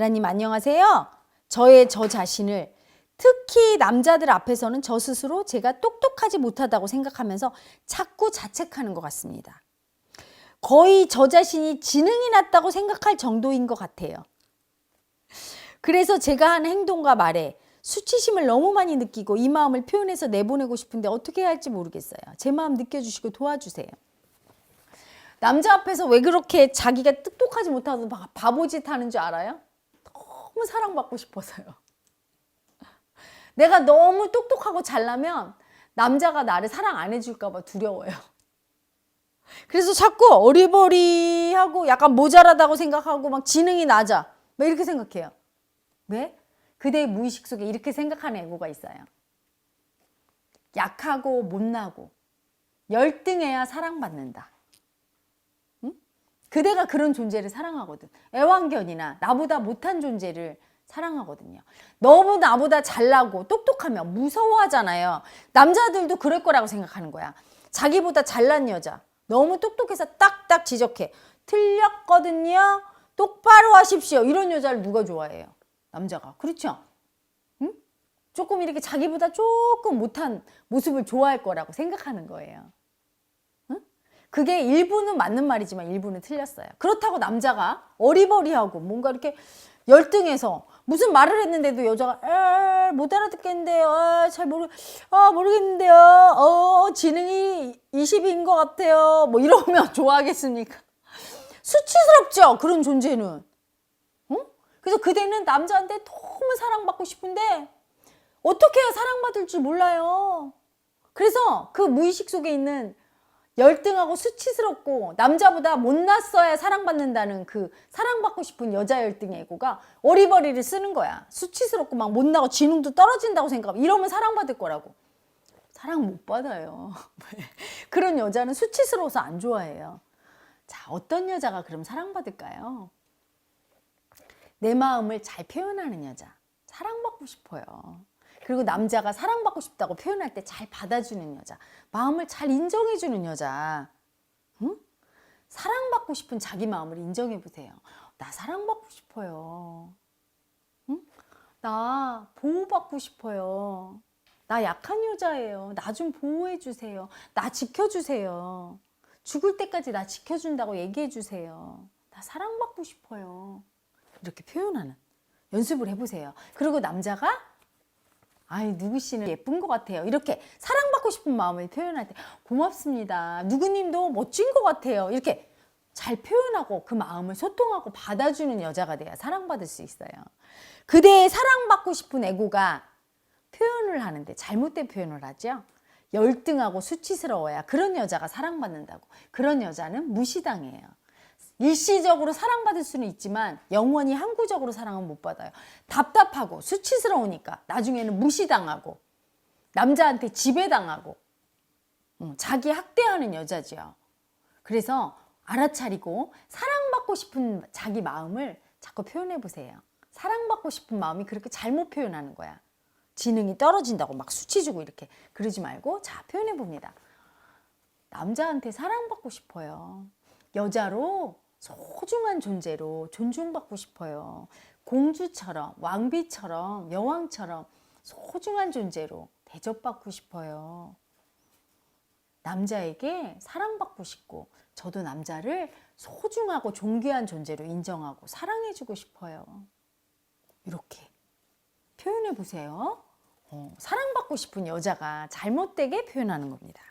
베라님 안녕하세요. 저의 저 자신을 특히 남자들 앞에서는 저 스스로 제가 똑똑하지 못하다고 생각하면서 자꾸 자책하는 것 같습니다. 거의 저 자신이 지능이 낮다고 생각할 정도인 것 같아요. 그래서 제가 하는 행동과 말에 수치심을 너무 많이 느끼고 이 마음을 표현해서 내보내고 싶은데 어떻게 해야 할지 모르겠어요. 제 마음 느껴주시고 도와주세요. 남자 앞에서 왜 그렇게 자기가 똑똑하지 못하고 바- 바보짓 하는 줄 알아요? 너무 사랑받고 싶어서요. 내가 너무 똑똑하고 잘나면 남자가 나를 사랑 안 해줄까봐 두려워요. 그래서 자꾸 어리버리하고 약간 모자라다고 생각하고 막 지능이 낮아. 막 이렇게 생각해요. 왜? 그대의 무의식 속에 이렇게 생각하는 애고가 있어요. 약하고 못나고 열등해야 사랑받는다. 응? 그대가 그런 존재를 사랑하거든. 애완견이나 나보다 못한 존재를 사랑하거든요. 너무 나보다 잘나고 똑똑하면 무서워하잖아요. 남자들도 그럴 거라고 생각하는 거야. 자기보다 잘난 여자, 너무 똑똑해서 딱딱 지적해. 틀렸거든요. 똑바로 하십시오. 이런 여자를 누가 좋아해요? 남자가. 그렇죠? 응? 조금 이렇게 자기보다 조금 못한 모습을 좋아할 거라고 생각하는 거예요. 응? 그게 일부는 맞는 말이지만 일부는 틀렸어요. 그렇다고 남자가 어리버리하고 뭔가 이렇게 열등해서 무슨 말을 했는데도 여자가 에, 못 알아듣겠는데요. 아, 잘 모르 아, 모르겠는데요. 어, 지능이 20인 것 같아요. 뭐 이러면 좋아하겠습니까? 수치스럽죠. 그런 존재는. 응? 그래서 그대는 남자한테 너무 사랑받고 싶은데 어떻게 해야 사랑받을 줄 몰라요. 그래서 그 무의식 속에 있는 열등하고 수치스럽고 남자보다 못났어야 사랑받는다는 그 사랑받고 싶은 여자 열등의 애고가 어리버리를 쓰는 거야. 수치스럽고 막 못나고 지능도 떨어진다고 생각하면 이러면 사랑받을 거라고. 사랑 못 받아요. 그런 여자는 수치스러워서 안 좋아해요. 자, 어떤 여자가 그럼 사랑받을까요? 내 마음을 잘 표현하는 여자. 사랑받고 싶어요. 그리고 남자가 사랑받고 싶다고 표현할 때 잘 받아주는 여자. 마음을 잘 인정해주는 여자. 응? 사랑받고 싶은 자기 마음을 인정해 보세요. 나 사랑받고 싶어요. 응? 나 보호받고 싶어요. 나 약한 여자예요. 나 좀 보호해 주세요. 나 지켜주세요. 죽을 때까지 나 지켜준다고 얘기해 주세요. 나 사랑받고 싶어요. 이렇게 표현하는 연습을 해보세요. 그리고 남자가 아이 누구 씨는 예쁜 것 같아요. 이렇게 사랑받고 싶은 마음을 표현할 때 고맙습니다. 누구님도 멋진 것 같아요. 이렇게 잘 표현하고 그 마음을 소통하고 받아주는 여자가 돼야 사랑받을 수 있어요. 그대의 사랑받고 싶은 애고가 표현을 하는데 잘못된 표현을 하죠. 열등하고 수치스러워야 그런 여자가 사랑받는다고. 그런 여자는 무시당해요. 일시적으로 사랑받을 수는 있지만 영원히 항구적으로 사랑은 못 받아요. 답답하고 수치스러우니까 나중에는 무시당하고 남자한테 지배당하고 음, 자기 학대하는 여자지요. 그래서 알아차리고 사랑받고 싶은 자기 마음을 자꾸 표현해 보세요. 사랑받고 싶은 마음이 그렇게 잘못 표현하는 거야. 지능이 떨어진다고 막 수치 주고 이렇게 그러지 말고 자 표현해 봅니다. 남자한테 사랑받고 싶어요. 여자로 소중한 존재로 존중받고 싶어요. 공주처럼, 왕비처럼, 여왕처럼 소중한 존재로 대접받고 싶어요. 남자에게 사랑받고 싶고, 저도 남자를 소중하고 존귀한 존재로 인정하고 사랑해주고 싶어요. 이렇게 표현해 보세요. 어, 사랑받고 싶은 여자가 잘못되게 표현하는 겁니다.